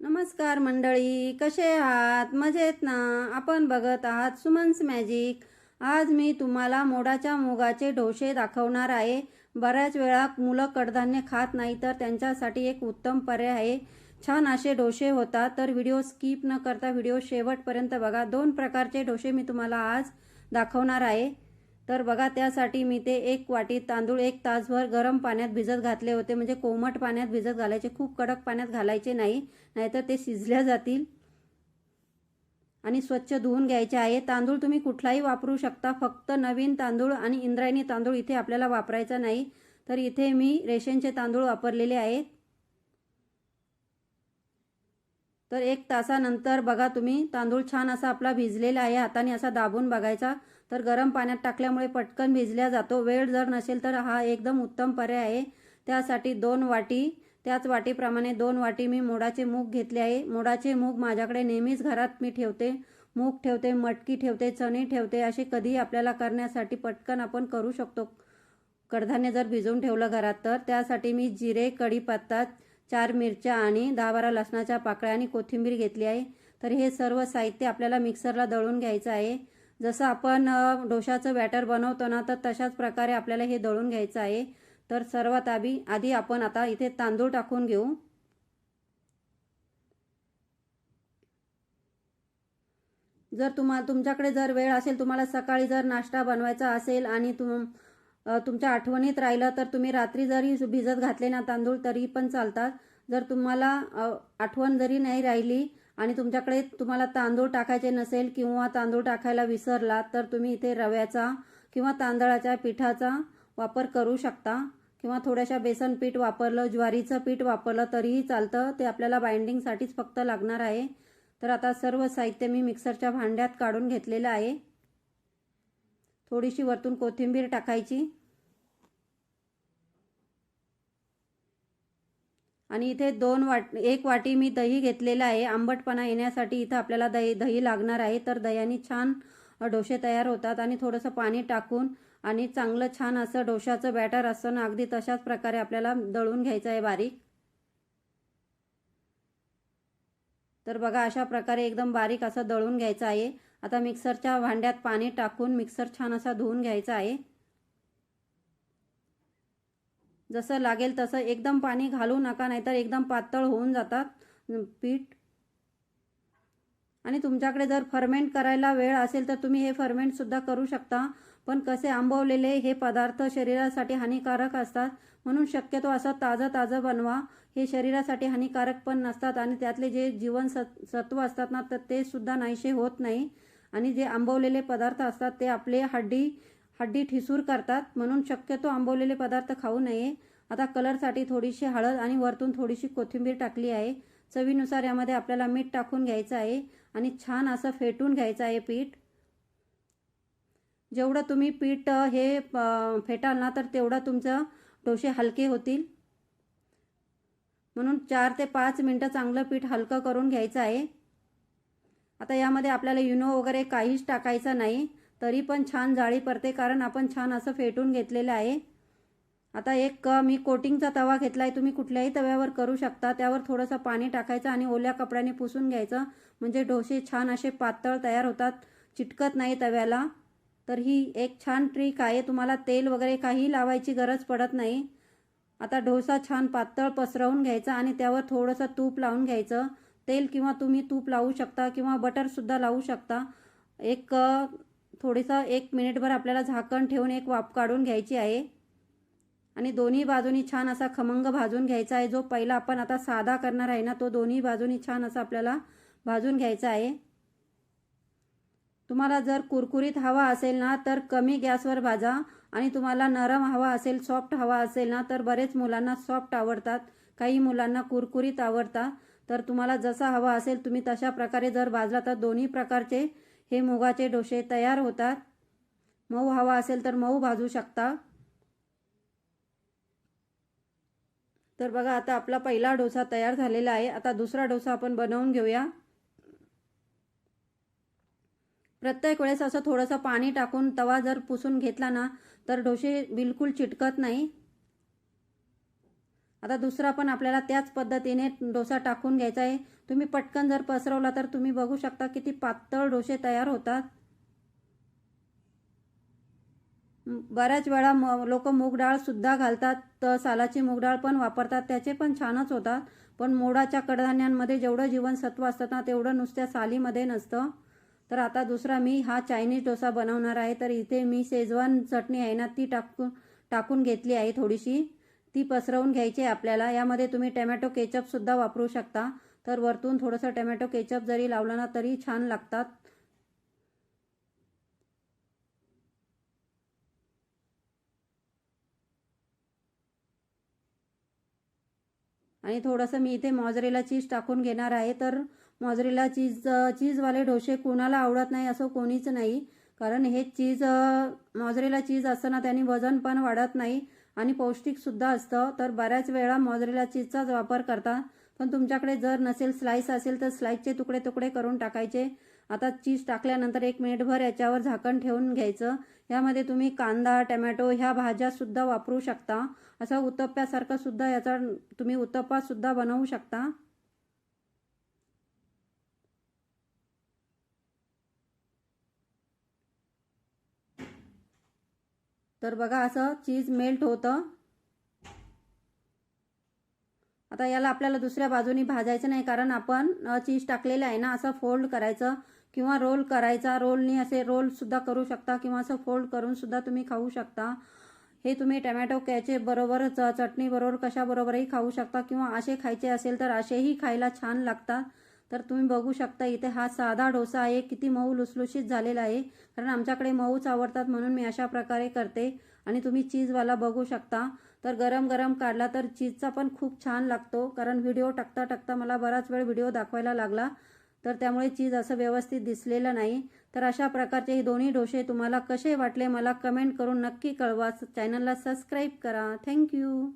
नमस्कार मंडळी कसे आहात? मजेत ना? आपण बघत आहात सुमन्स मॅजिक. आज मी तुम्हाला मोडाच्या मुगाचे डोसे दाखवणार आहे. बऱ्याच वेळा मुलं कडधान्य खात नाही तर त्यांच्यासाठी एक उत्तम पर्याय आहे. छान असे डोसे होतात तर व्हिडिओ स्किप न करता व्हिडिओ शेवटपर्यंत बघा. दोन प्रकारचे डोसे मी तुम्हाला आज दाखवणार आहे. तर बघा त्यासाठी मी ते एक वाटी तांदूळ एक तासभर गरम पाण्यात भिजत घातले होते. म्हणजे कोमट पाण्यात भिजत घालायचे खूप कडक पाण्यात घालायचे नाही नाहीतर ते शिजल्या जातील. आणि स्वच्छ धुवून घ्यायचे आहे. तांदूळ तुम्ही कुठलाही वापरू शकता. फक्त नवीन तांदूळ आणि इंद्रायणी तांदूळ इथे आपल्याला वापरायचा नाही. तर इथे मी रेशनचे तांदूळ वापरलेले आहेत. तर एक तासानंतर बघा तुम्ही तांदूळ छान असा आपला भिजलेला आहे. हाताने असा दाबून बघायचा. तर गरम पाण्यात टाकल्यामुळे पटकन भिजल्या जातो. वेळ जर नसेल तर हा एकदम उत्तम पर्याय आहे. त्यासाठी दोन वाटी त्याच वाटीप्रमाणे दोन वाटी मी मोडाचे मूग घेतले आहे. मोडाचे मूग माझ्याकडे नेहमीच घरात मी ठेवते. मूग ठेवते मटकी ठेवते चणे ठेवते असे कधीही आपल्याला करण्यासाठी पटकन आपण करू शकतो. कडधान्य जर भिजवून ठेवलं घरात तर. त्यासाठी मी जिरे कढीपत्ता चार मिरच्या आणि दहा बारा लसणाच्या पाकळ्या आणि कोथिंबीर घेतली आहे. तर हे सर्व साहित्य आपल्याला मिक्सरला दळून घ्यायचं आहे. जसं आपण डोशाचं बॅटर बनवतो ना तर तशाच प्रकारे आपल्याला हे दळून घ्यायचं आहे. तर सर्वात आधी आधी आपण आता इथे तांदूळ टाकून घेऊ. जर तुम्हा तुमच्याकडे जर वेळ असेल तुम्हाला सकाळी जर नाश्ता बनवायचा असेल आणि तुम तुमच्या आठवणीत राहिलं तर तुम्ही रात्री जरी भिजत घातले ना तांदूळ तरी पण चालतात. जर तुम्हाला आठवण जरी नाही राहिली आणि तुमच्याकडे तुम्हाला तांदूळ टाकायचे नसेल किंवा तांदूळ टाकायला विसरला तर तुम्ही इथे रव्याचा किंवा तांदळाच्या पिठाचा वापर करू शकता. किंवा थोड्याशा बेसन पीठ वापरलं ज्वारीचं पीठ वापरलं तरीही चालतं. ते आपल्याला बाइंडिंगसाठीच फक्त लागणार आहे. तर आता सर्व साहित्य मी मिक्सरच्या भांड्यात काढून घेतलेलं आहे. थोडीशी वरतून कोथिंबीर टाकायची. आणि इथे दोन वाट एक वाटी मी दही घेतलेलं आहे. आंबटपणा येण्यासाठी इथं आपल्याला दही दही लागणार आहे. तर दह्याने छान डोसे तयार होतात आणि थोडंसं पाणी टाकून आणि चांगलं छान असं डोशाचं बॅटर असतं ना अगदी तशाच प्रकारे आपल्याला दळून घ्यायचं आहे बारीक. तर बघा अशा प्रकारे एकदम बारीक असं दळून घ्यायचं आहे. आता मिक्सरच्या भांड्यात पाणी टाकून मिक्सर छान असा धुवून घ्यायचा आहे. जसं लागेल तसं एकदम पाणी घालू नका नाहीतर एकदम पातळ होऊन जातात. पीठ. आणि तुमच्याकडे जर फर्मेंट करायला वेळ असेल तर तुम्ही हे फर्मेंटसुद्धा करू शकता. पण कसे आंबवलेले हे पदार्थ शरीरासाठी हानिकारक असतात. म्हणून शक्यतो असं ताजं ताजं बनवा. हे शरीरासाठी हानिकारक पण नसतात आणि त्यातले जे जीवन सत्व असतात ना तर ते सुद्धा नाहीसे होत नाही. आणि जे आंबवलेले पदार्थ असतात ते आपले हड्डी हड्डी ठिसूर करतात. म्हणून शक्यतो आंबवलेले पदार्थ खाऊ नये. आता कलरसाठी थोडीशी हळद आणि वरतून थोडीशी कोथिंबीर टाकली आहे. चवीनुसार यामध्ये आपल्याला मीठ टाकून घ्यायचं आहे आणि छान असं फेटून घ्यायचं आहे पीठ. जेवढं तुम्ही पीठ हे फेटाल ना तर तेवढं तुमचं डोसे हलके होतील. म्हणून चार ते पाच मिनटं चांगलं पीठ हलकं करून घ्यायचं आहे. आता यामध्ये आपल्याला युनो वगैरे काहीच टाकायचं नाही. तरी पण छान जाळी पडते कारण आपण छान असं फेटून घेतलेलं आहे. आता एक मी कोटिंगचा तवा घेतला आहे तुम्ही कुठल्याही तव्यावर करू शकता. त्यावर थोडंसं पाणी टाकायचं आणि ओल्या कपड्याने पुसून घ्यायचं. म्हणजे डोसे छान असे पातळ तयार होतात चिटकत नाही तव्याला. तर ही एक छान ट्रिक आहे. तुम्हाला तेल वगैरे काही लावायची गरज पडत नाही. आता डोसा छान पातळ पसरवून घ्यायचा आणि त्यावर थोडंसं तूप लावून घ्यायचं. तेल किंवा तुम्ही तूप लावू शकता किंवा बटरसुद्धा लावू शकता. एक थोडंसं एक मिनिटभर आपल्याला झाकण ठेवून एक वाफ काढून घ्यायची आहे. आणि दोन्ही बाजूनी छान असा खमंग भाजून घ्यायचा आहे. जो पहिला आपण आता साधा करणार आहे ना तो दोन्ही बाजूनी छान असा आपल्याला भाजून घ्यायचा आहे. तुम्हाला जर कुरकुरीत हवा असेल ना तर कमी गॅसवर भाजा. आणि तुम्हाला नरम हवा असेल सॉफ्ट हवा असेल ना तर बरेच मुलांना सॉफ्ट आवडतात. काही मुलांना कुरकुरीत आवडतात. तर तुम्हाला जसा हवा असेल तुम्ही तशा प्रकारे जर भाजला तर दोन्ही प्रकारचे हे मुगाचे डोसे तयार होतात. मऊ हवा असेल तर मऊ भाजू शकता. तर बघा आता आपला पहिला डोसा तयार झालेला आहे. आता दुसरा डोसा आपण बनवून घेऊया. प्रत्येक वेळेस असं थोडंसं पाणी टाकून तवा जर पुसून घेतला ना तर डोसे बिलकुल चिटकत नाही. आता दुसरा पण आपल्याला त्याच पद्धतीने डोसा टाकून घ्यायचा आहे. तुम्ही पटकन जर पसरवला तर तुम्ही बघू शकता किती पातळ डोसे तयार होतात. बऱ्याच वेळा म लोक मूग डाळसुद्धा घालतात. तर सालाची मूग डाळ पण वापरतात. त्याचे पण छानच होतात. पण मोडाच्या कडधान्यांमध्ये जेवढं जीवनसत्व असतं ना तेवढं नुसत्या सालीमध्ये नसतं. तर आता दुसरा मी हा चायनीज डोसा बनवणार आहे. तर इथे मी शेजवान चटणी आहे ना ती टाकून टाकून घेतली आहे थोडीशी. ती पसरवून घ्यायची आहे आपल्याला. यामध्ये तुम्ही टमॅटो केचपसुद्धा वापरू शकता. तर वरतून थोडंसं टमॅटो केचप जरी लावलं ना तरी छान लागतात. आणि थोडंसं मी इथे मॉजरेला चीज टाकून घेणार आहे. तर मॉजरेला चीज चीजवाले डोसे कोणाला आवडत नाही असं कोणीच नाही. कारण हे चीज मॉजरेला चीज असताना त्याने वजन पण वाढत नाही. आणि पौष्टिकसुद्धा असतं. तर बऱ्याच वेळा मॉजरेला चीजचाच वापर करता. पण तुमच्याकडे जर नसेल स्लाईस असेल तर स्लाईसचे तुकडे तुकडे करून टाकायचे. आता चीज टाकल्यानंतर एक मिनिटभर याच्यावर झाकण ठेवून घ्यायचं. यामध्ये तुम्ही कांदा टमॅटो ह्या भाज्यासुद्धा वापरू शकता. असं उत्तप्प्यासारखं सुद्धा याचा तुम्ही उत्तप्पासुद्धा बनवू शकता. तर बघा असं चीज मेल्ट होतं. आता याला आपल्याला दुसऱ्या बाजूनी भाजायचं नाही कारण आपण चीज टाकलेलं आहे ना असं फोल्ड करायचं किंवा रोल करायचा. रोलनी असे रोलसुद्धा करू शकता किंवा असं फोल्ड करूनसुद्धा तुम्ही खाऊ शकता. हे तुम्ही टमॅटो कॅचे बरोबर चटणी बरोबर कशाबरोबरही खाऊ शकता किंवा असे खायचे असेल तर असेही खायला छान लागतात. तर तुम्ही बघू शकता इथे हा साधा डोसा आहे. किती मऊ लुसलुशीत झालेला आहे. कारण आमच्याकडे मऊच आवडतात म्हणून मी अशा प्रकारे करते. आणि तुम्ही चीजवाला बघू शकता. तर गरम गरम काढला तर चीजचा पण खूप छान लागतो. कारण व्हिडिओ टाकता टाकता मला बराच वेळ व्हिडिओ दाखवायला लागला. तर त्यामुळे चीज असं व्यवस्थित दिसलेलं नाही. तर अशा प्रकारचे हे दोन्ही डोसे तुम्हाला कसे वाटले मला कमेंट करून नक्की कळवा. चॅनलला सबस्क्राईब करा. थँक्यू.